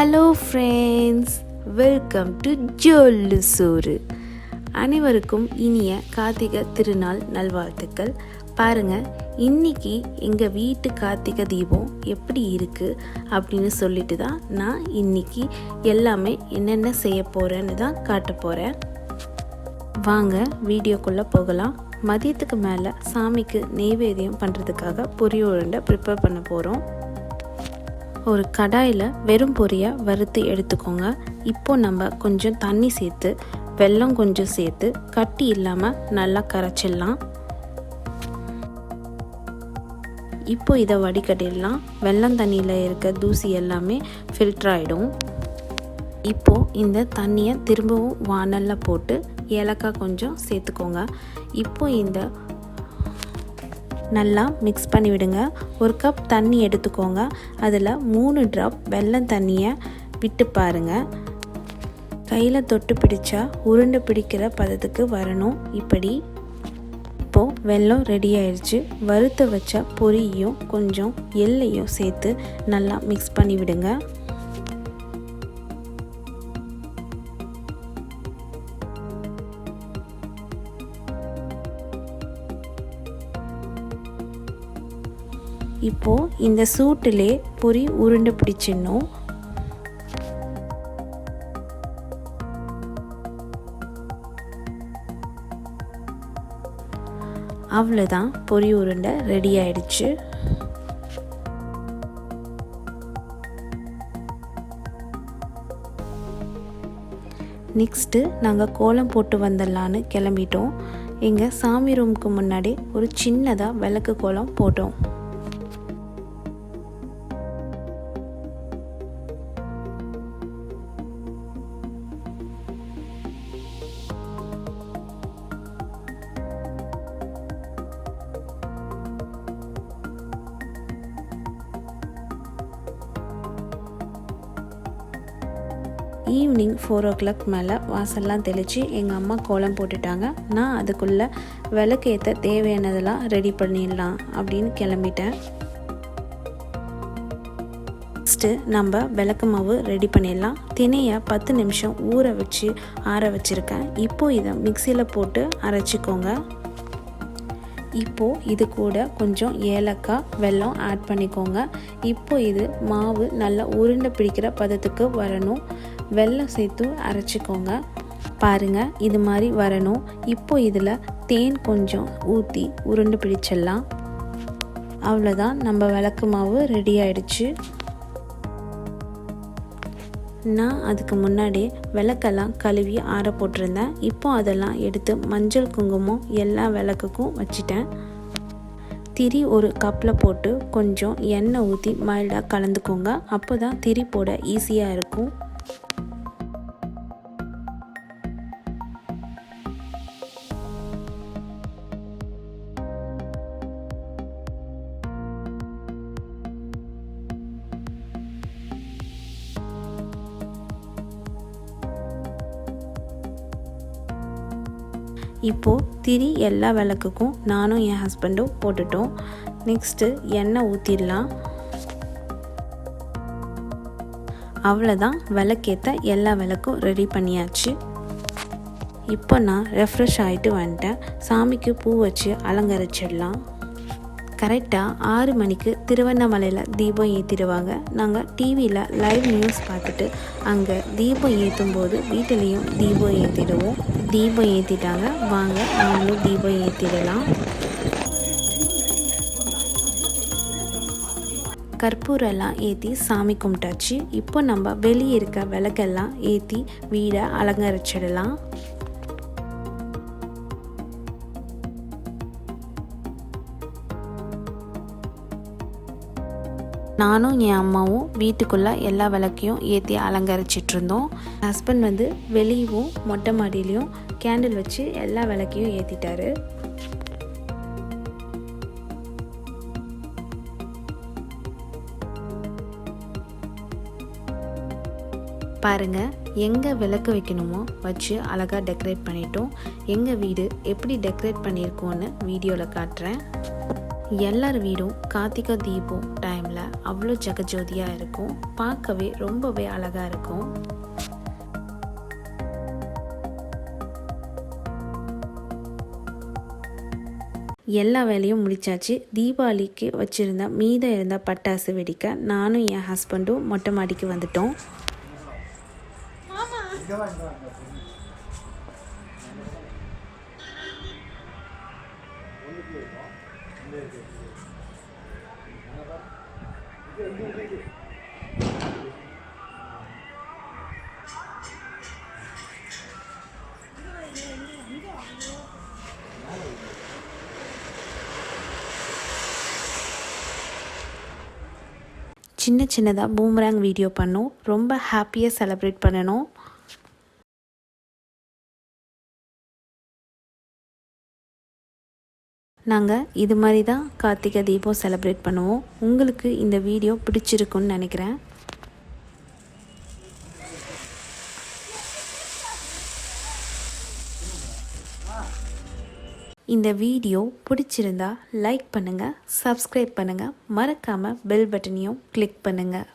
Hello friends welcome to Jollu Soru அனைவருக்கும் இனிய கார்த்திகை திருநாள் நல்வாழ்த்துக்கள். பாருங்கள் இன்றைக்கி எங்கள் வீட்டு கார்த்திகை தீபம் எப்படி இருக்குது அப்படின்னு சொல்லிட்டு தான் நான் இன்னைக்கு எல்லாமே என்னென்ன செய்ய போகிறேன்னு தான் காட்ட போகிறேன் வாங்க வீடியோக்குள்ளே போகலாம். மதியத்துக்கு மேலே சாமிக்கு நெய்வேதியம் பண்ணுறதுக்காக பொரிய உருண்டை ப்ரிப்பேர் பண்ண போகிறோம் ஒரு கடாயில் வெறும் பொரியை வறுத்து எடுத்துக்கோங்க. இப்போ நம்ம கொஞ்சம் தண்ணி சேர்த்து வெல்லம் கொஞ்சம் சேர்த்து கட்டி இல்லாமல் நல்லா கரைச்சிடலாம். இப்போ இதை வடிகட்டிடலாம். வெள்ளம் தண்ணியில் இருக்க தூசி எல்லாமே ஃபில்டர் ஆகிடும் இப்போது இந்த தண்ணியை திரும்பவும் வானலில் போட்டு ஏலக்காய் கொஞ்சம் சேர்த்துக்கோங்க. இப்போ இந்த நல்லா மிக்ஸ் பண்ணி விடுங்க ஒரு கப் தண்ணி எடுத்துக்கோங்க. அதில் மூணு ட்ராப் வெல்லம் தண்ணியை விட்டு பாருங்கள் கையில் தொட்டு பிடிச்சா உருண்டை பிடிக்கிற பதத்துக்கு வரணும். இப்படி. இப்போது வெல்லம் ரெடி ஆயிடுச்சு. வறுத்து வச்ச பொரியும் கொஞ்சம் எள்ளையும் சேர்த்து நல்லா மிக்ஸ் பண்ணி விடுங்க இப்போது இந்த சூட்டிலே பொரி உருண்டை பிடிச்சிடணும். அவ்வளோதான் பொரி உருண்டை ரெடி ஆயிடுச்சு. நெக்ஸ்ட்டு நாங்கள் கோலம் போட்டு வந்துடலான்னு கிளம்பிட்டோம். எங்கள் சாமி ரூமுக்கு முன்னாடி ஒரு சின்னதாக விளக்கு கோலம் போட்டோம். ஈவினிங் ஃபோர் ஓ கிளாக் மேலே வாசல்லாம் தெளித்து எங்கள் அம்மா கோலம் போட்டுட்டாங்க. நான் அதுக்குள்ளே விளக்கேற்ற தேவையானதெல்லாம் ரெடி பண்ணிடலாம் அப்படின்னு கிளம்பிட்டேன். நெக்ஸ்ட்டு நம்ம விளக்கு மாவு ரெடி பண்ணிடலாம். தினையை பத்து நிமிஷம் ஊற வச்சு ஆற வச்சுருக்கேன். இப்போது இதை மிக்சியில் போட்டு அரைச்சிக்கோங்க. இப்போது இது கூட கொஞ்சம் ஏலக்காய் வெல்லம் ஆட் பண்ணிக்கோங்க. இப்போ இது மாவு நல்லா உருண்டை பிடிக்கிற பதத்துக்கு வரணும். வெல்லம் சேர்த்து அரைச்சிக்கோங்க. பாருங்கள் இது மாதிரி வரணும். இப்போ இதில் தேன் கொஞ்சம் ஊற்றி உருண்டு பிடிச்சிடலாம். அவ்வளோதான் நம்ம விளக்கு மாவு ரெடி ஆயிடுச்சு. நான் அதுக்கு முன்னாடி விளக்கெல்லாம் கழுவி ஆற போட்டிருந்தேன். இப்போ அதெல்லாம் எடுத்து மஞ்சள் குங்குமம் எல்லா விளக்குக்கும் வச்சிட்டேன். திரி ஒரு கப்பில் போட்டு கொஞ்சம் எண்ணெய் ஊற்றி மைல்டாக கலந்துக்கோங்க. அப்போ தான் திரி போட ஈஸியாக இருக்கும். இப்போது திரி எல்லா விளக்குக்கும் நானும் என் ஹஸ்பண்டும் போட்டுட்டோம். நெக்ஸ்ட்டு எண்ணெய் ஊற்றிடலாம் அவ்வளோதான் விளக்கேற்ற எல்லா விளக்கும் ரெடி பண்ணியாச்சு. இப்போ நான் ரெஃப்ரெஷ் ஆகிட்டு வந்துட்டேன். சாமிக்கு பூ வச்சு அலங்கரிச்சிடலாம். கரெக்டாக ஆறு மணிக்கு திருவண்ணாமலையில் தீபம் ஏற்றிடுவாங்க நாங்கள் டிவியில் லைவ் நியூஸ் பார்த்துட்டு அங்கே தீபம் ஏற்றும் போது வீட்டிலையும் தீபம் ஏற்றிடுவோம் தீபம் ஏற்றிட்டாங்க வாங்க நாங்களும் தீபம் ஏற்றிடலாம் கற்பூரெல்லாம் ஏற்றி சாமி கும்பிட்டாச்சு. இப்போ நம்ம வெளியே இருக்க விளக்கெல்லாம் ஏற்றி வீடை அலங்கரிச்சிடலாம். நானும் என் அம்மாவும் வீட்டுக்குள்ளே எல்லா விளக்கையும் ஏற்றி அலங்கரிச்சிட்டு இருந்தோம் ஹஸ்பண்ட் வந்து வெளியவும் மொட்டை மாடியிலையும் கேண்டில் வச்சு எல்லா விளக்கையும் ஏற்றிட்டாரு பாருங்கள் எங்கே விளக்கு வைக்கணுமோ வச்சு அழகாக டெக்கரேட் பண்ணிட்டோம். எங்கள் வீடு எப்படி டெக்கரேட் பண்ணியிருக்கோன்னு வீடியோவில் காட்டுறேன். எல்லார் வீடும் கார்த்திகை தீபம் டைமில் அவ்வளோ ஜெகஜோதியாக இருக்கும். பார்க்கவே ரொம்பவே அழகாக இருக்கும். எல்லா வேலையும் முடிச்சாச்சு. தீபாவளிக்கு வச்சுருந்த மீதம் இருந்த பட்டாசு வெடிக்க நானும் என் ஹஸ்பண்டும் மொட்டை மாடிக்கு வந்துட்டோம். சின்ன சின்னதாக பூமராங் வீடியோ பண்ணோம். ரொம்ப ஹாப்பியாக செலப்ரேட் பண்ணணும். நாங்கள் இது மாதிரி தான் கார்த்திகை தீபம் செலிப்ரேட் பண்ணுவோம். உங்களுக்கு இந்த வீடியோ பிடிச்சிருக்குன்னு நினைக்கிறேன். இந்த வீடியோ பிடிச்சிருந்தா லைக் பண்ணுங்கள் சப்ஸ்கிரைப் பண்ணுங்கள் மறக்காமல் பெல் பட்டனையும் கிளிக் பண்ணுங்கள்